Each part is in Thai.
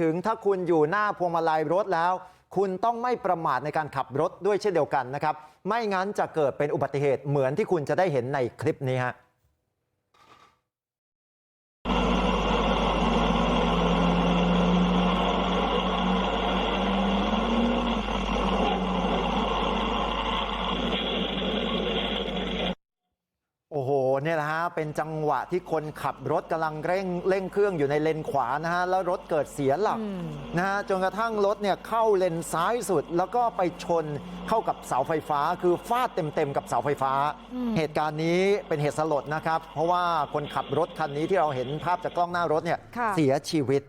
ถึงถ้าคุณอยู่หน้าพวงมาลัยรถแล้ว คุณต้องไม่ประมาทในการขับรถด้วยเช่นเดียวกันนะครับไม่งั้นจะเกิดเป็นอุบัติเหตุเหมือนที่คุณจะได้เห็นในคลิปนี้ฮะ โอ้โหเนี่ยแหละฮะเป็นจังหวะที่คนขับรถกำลังเร่งเร่งเครื่องอยู่ในเลนขวานะฮะแล้วรถเกิดเสียหลักนะฮะจนกระทั่งรถเนี่ยเข้าเลนซ้ายสุด แล้วก็ไปชนเข้ากับเสาไฟฟ้า คือฟาดเต็มๆกับเสาไฟฟ้า เหตุการณ์นี้เป็นเหตุสลดนะครับ เพราะว่าคนขับรถคันนี้ที่เราเห็นภาพจากกล้องหน้ารถเนี่ยค่ะเสียชีวิต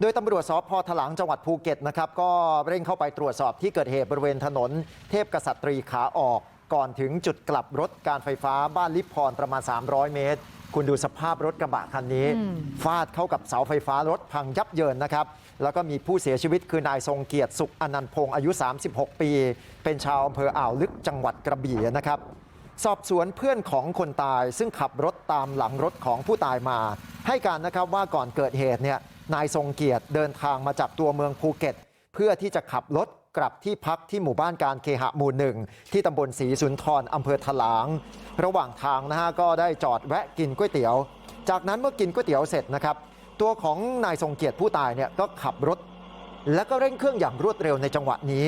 โดยตำรวจสพถลางจังหวัดภูเก็ตนะครับก็เร่งเข้าไปตรวจสอบที่เกิดเหตุบริเวณถนน เทพกษัตรีขาออก ก่อนถึงจุดกลับรถการไฟฟ้าบ้านลิพพรประมาณ 300 เมตร คุณดูสภาพรถกระบะคันนี้ฟาดเข้ากับเสาไฟฟ้ารถพังยับเยินนะครับแล้วก็มีผู้เสียชีวิตคือนายทรงเกียรติสุขอนันต์พงศ์อายุ 36 ปี เป็นชาวอำเภออ่าวลึกจังหวัดกระบี่นะครับ สอบสวนเพื่อนของคนตายซึ่งขับรถตามหลังรถของผู้ตายมา ให้การนะครับว่าก่อนเกิดเหตุเนี่ยนายทรงเกียรติเดินทางมาจากตัวเมืองภูเก็ต เพื่อที่จะขับรถ กลับที่พักที่หมู่บ้านการเคหะหมู่หนึ่งที่ตำบลศรีสุนทรอำเภอถลางระหว่างทางนะฮะก็ได้จอดแวะกินก๋วยเตี๋ยวจากนั้นเมื่อกินก๋วยเตี๋ยวเสร็จนะครับตัวของนายทรงเกียรติผู้ตายเนี่ยก็ขับรถแล้วก็เร่งเครื่องอย่างรวดเร็วในจังหวะนี้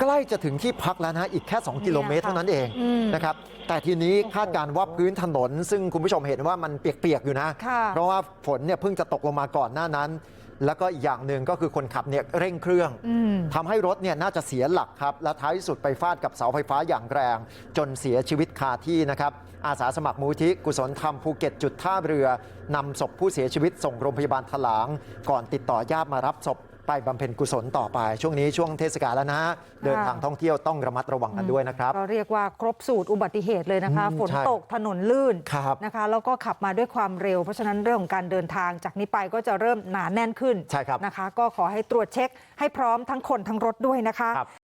ใกล้จะถึงที่พักแล้วนะฮะอีกแค่2กิโลเมตรเท่านั้นเองอืมนะครับแต่ทีนี้คาดการณ์ว่าพื้นถนนซึ่งคุณผู้ชมเห็นว่ามันเปียกๆอยู่นะค่ะเพราะว่าฝนเนี่ยเพิ่งจะตกลงมาก่อนหน้านั้น แล้วก็อีกอย่างหนึ่งก็คือคนขับเนี่ยเร่งเครื่องอืมทำให้รถเนี่ยน่าจะเสียหลักครับและท้ายสุดไปฟาดกับเสาไฟฟ้าอย่างแรง จนเสียชีวิตคาที่นะครับอาสาสมัครมูลที่กุศลธรรมภูเก็ตจุดท่าเรือนำศพผู้เสียชีวิตส่งโรงพยาบาลถลาง ก่อนติดต่อญาติมารับศพไป บำเพ็ญกุศลต่อไปช่วงนี้ช่วงเทศกาลแล้วนะฮะเดินทางท่องเที่ยวต้องระมัดระวังกันด้วยนะครับก็เรียกว่าครบสูตรอุบัติเหตุเลยนะคะอืมฝนใช่ตกถนนลื่นครับนะคะแล้วก็ขับมาด้วยความเร็ว เพราะฉะนั้นเรื่องของการเดินทางจากนี้ไปก็จะเริ่มหนาแน่นขึ้นใช่ครับนะคะ ก็ขอให้ตรวจเช็คให้พร้อมทั้งคนทั้งรถด้วยนะคะครับ